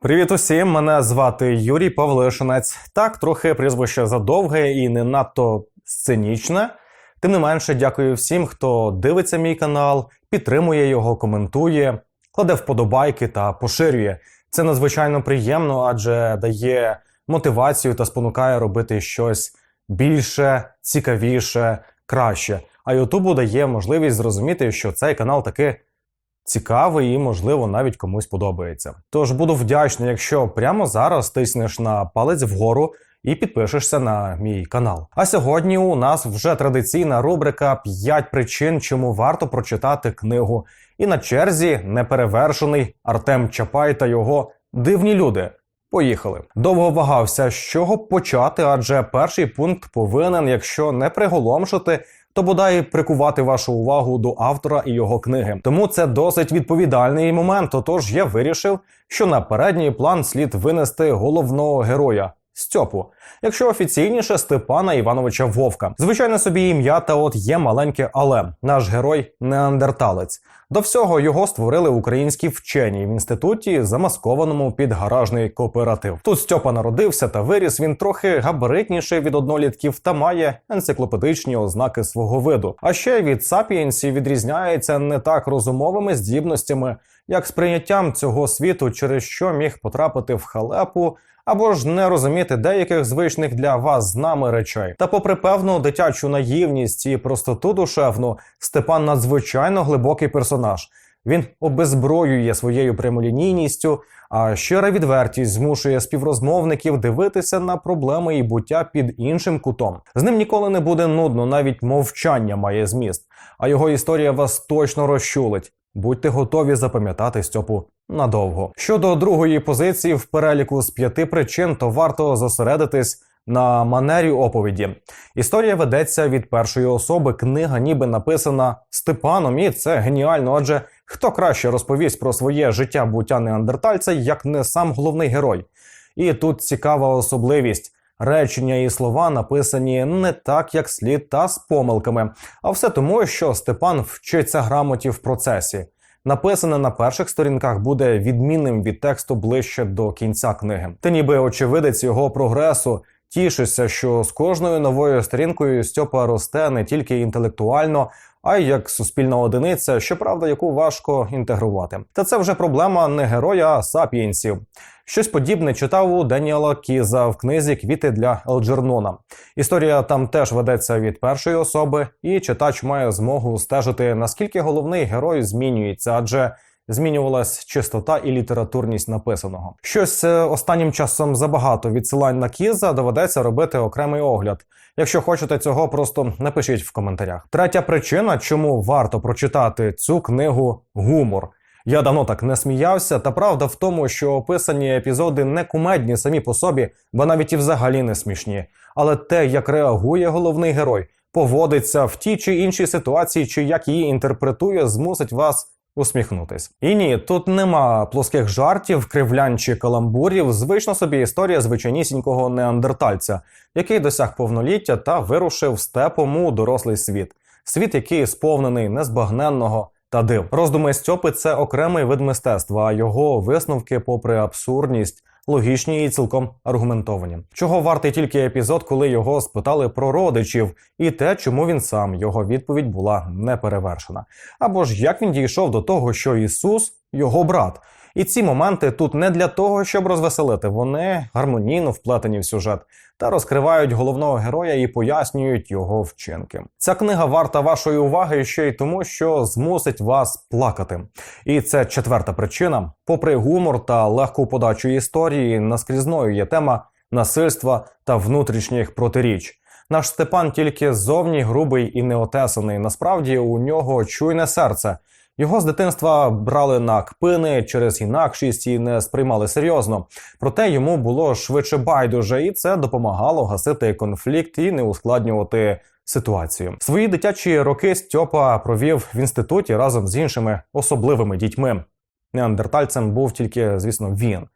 Привіт усім! Мене звати Юрій Павлишинець. Так, трохи прізвище задовге і не надто сценічне. Тим не менше, дякую всім, хто дивиться мій канал, підтримує його, коментує, кладе вподобайки та поширює. Це надзвичайно приємно, адже дає мотивацію та спонукає робити щось більше, цікавіше, краще. А Ютубу дає можливість зрозуміти, що цей канал таки цікавий і, можливо, навіть комусь подобається. Тож буду вдячний, якщо прямо зараз тиснеш на палець вгору і підпишешся на мій канал. А сьогодні у нас вже традиційна рубрика «5 причин, чому варто прочитати книгу. І на черзі неперевершений Артем Чапай та його дивні люди. Поїхали. Довго вагався, з чого почати, адже перший пункт повинен, якщо не приголомшити, то бодай прикувати вашу увагу до автора і його книги. Тому це досить відповідальний момент. Отож я вирішив, що на передній план слід винести головного героя. Стьопу, якщо офіційніше Степана Івановича Вовка. Звичайно собі ім'я, та от є маленьке але наш герой неандерталець. До всього його створили українські вчені в інституті, замаскованому під гаражний кооператив. Тут Стьопа народився та виріс. Він трохи габаритніший від однолітків та має енциклопедичні ознаки свого виду. А ще від сапієнсів відрізняється не так розумовими здібностями, як сприйняттям цього світу, через що міг потрапити в халепу. Або ж не розуміти деяких звичних для вас з нами речей. Та, попри певну дитячу наївність і простоту душевну, Степан надзвичайно глибокий персонаж. Він обезброює своєю прямолінійністю, а щира відвертість змушує співрозмовників дивитися на проблеми і буття під іншим кутом. З ним ніколи не буде нудно, навіть мовчання має зміст. А його історія вас точно розчулить. Будьте готові запам'ятати Стьопу надовго. Щодо другої позиції в переліку з п'яти причин, то варто зосередитись на манері оповіді. Історія ведеться від першої особи. Книга ніби написана Степаном, і це геніально. Адже хто краще розповість про своє життя буття неандертальця, як не сам головний герой. І тут цікава особливість. Речення і слова написані не так, як слід, та з помилками, а все тому, що Степан вчиться грамоті в процесі. Написане на перших сторінках буде відмінним від тексту ближче до кінця книги. Ти ніби очевидець його прогресу. Тішишся, що з кожною новою сторінкою Стьопа росте не тільки інтелектуально, а й як суспільна одиниця, щоправда, яку важко інтегрувати. Та це вже проблема не героя, а сапієнсів. Щось подібне читав у Деніела Кіза в книзі Квіти для Елджернона. Історія там теж ведеться від першої особи, і читач має змогу стежити, наскільки головний герой змінюється, адже змінювалась чистота і літературність написаного. Щось е, останнім часом забагато відсилань на Кіза доведеться робити окремий огляд. Якщо хочете цього, просто напишіть в коментарях. Третя причина, чому варто прочитати цю книгу гумор. Я давно так не сміявся, та правда в тому, що описані епізоди не кумедні самі по собі, бо навіть і взагалі не смішні. Але те, як реагує головний герой, поводиться в тій чи іншій ситуації, чи як її інтерпретує, змусить вас усміхнутись. І ні, тут нема плоских жартів, кривлянь чи каламбурів. Звично собі історія звичайнісінького неандертальця, який досяг повноліття та вирушив степом у дорослий світ. Світ, який сповнений незбагненного та див. Роздуми Стьопи це окремий вид мистецтва, а його висновки, попри абсурдність, логічні і цілком аргументовані. Чого вартий тільки епізод, коли його спитали про родичів, і те, чому він сам його відповідь була неперевершена. Або ж як він дійшов до того, що Ісус його брат. І ці моменти тут не для того, щоб розвеселити, вони гармонійно вплетені в сюжет та розкривають головного героя і пояснюють його вчинки. Ця книга варта вашої уваги ще й тому, що змусить вас плакати. І це четверта причина. Попри гумор та легку подачу історії, наскрізною є тема насильства та внутрішніх протиріч. Наш Степан тільки ззовні грубий і неотесаний. Насправді у нього чуйне серце. Його з дитинства брали на кпини через інакшість і не сприймали серйозно. Проте йому було швидше байдуже, і це допомагало гасити конфлікт і не ускладнювати ситуацію. Свої дитячі роки Стьопа провів в інституті разом з іншими особливими дітьми. Неандертальцем був тільки, звісно, він.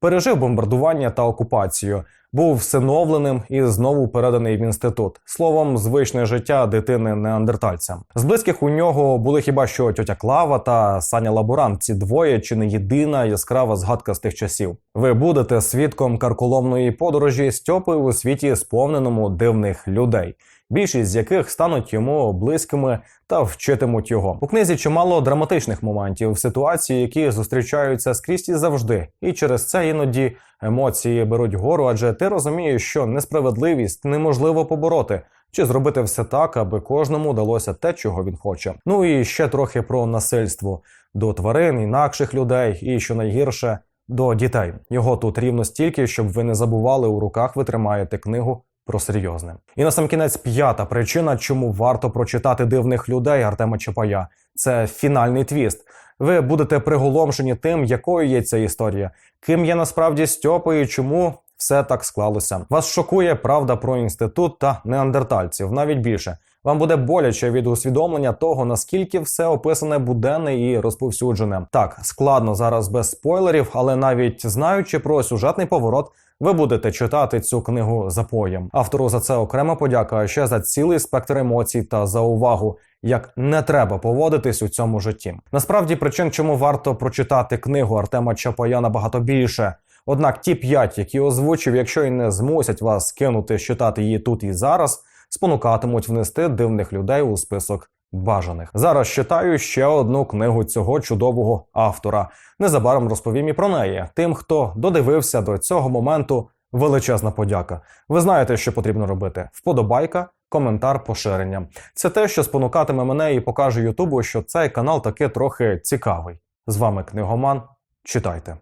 Пережив бомбардування та окупацію, був всиновленим і знову переданий в інститут. Словом, звичне життя дитини неандертальця. З близьких у нього були хіба що тьотя Клава та Саня Лаборант. Ці двоє чи не єдина яскрава згадка з тих часів. Ви будете свідком карколомної подорожі Стьопи у світі, сповненому дивних людей. Більшість з яких стануть йому близькими та вчитимуть його. У книзі чимало драматичних моментів, ситуацій, які зустрічаються скрізь і завжди, і через це іноді емоції беруть гору, адже ти розумієш, що несправедливість неможливо побороти. Чи зробити все так, аби кожному далося те, чого він хоче. Ну і ще трохи про насильство до тварин, інакших людей, і що найгірше до дітей. Його тут рівно стільки, щоб ви не забували у руках. Ви тримаєте книгу про серйозне. І на сам кінець п'ята причина, чому варто прочитати дивних людей Артема Чапая. Це фінальний твіст. Ви будете приголомшені тим, якою є ця історія, ким є насправді Стьопа і чому все так склалося. Вас шокує правда про інститут та неандертальців, навіть більше. Вам буде боляче від усвідомлення того, наскільки все описане буденне і розповсюджене. Так складно зараз без спойлерів, але навіть знаючи про сюжетний поворот, ви будете читати цю книгу запоєм. Автору за це окрема подяка а ще за цілий спектр емоцій та за увагу, як не треба поводитись у цьому житті. Насправді причин, чому варто прочитати книгу Артема Чапая набагато більше. Однак ті п'ять, які озвучив, якщо й не змусять вас кинути читати її тут і зараз, спонукатимуть внести дивних людей у список бажаних. Зараз читаю ще одну книгу цього чудового автора. Незабаром розповім і про неї. Тим, хто додивився до цього моменту, величезна подяка. Ви знаєте, що потрібно робити: вподобайка. Коментар, поширення це те, що спонукатиме мене і покаже Ютубу, що цей канал таки трохи цікавий. З вами книгоман. Читайте.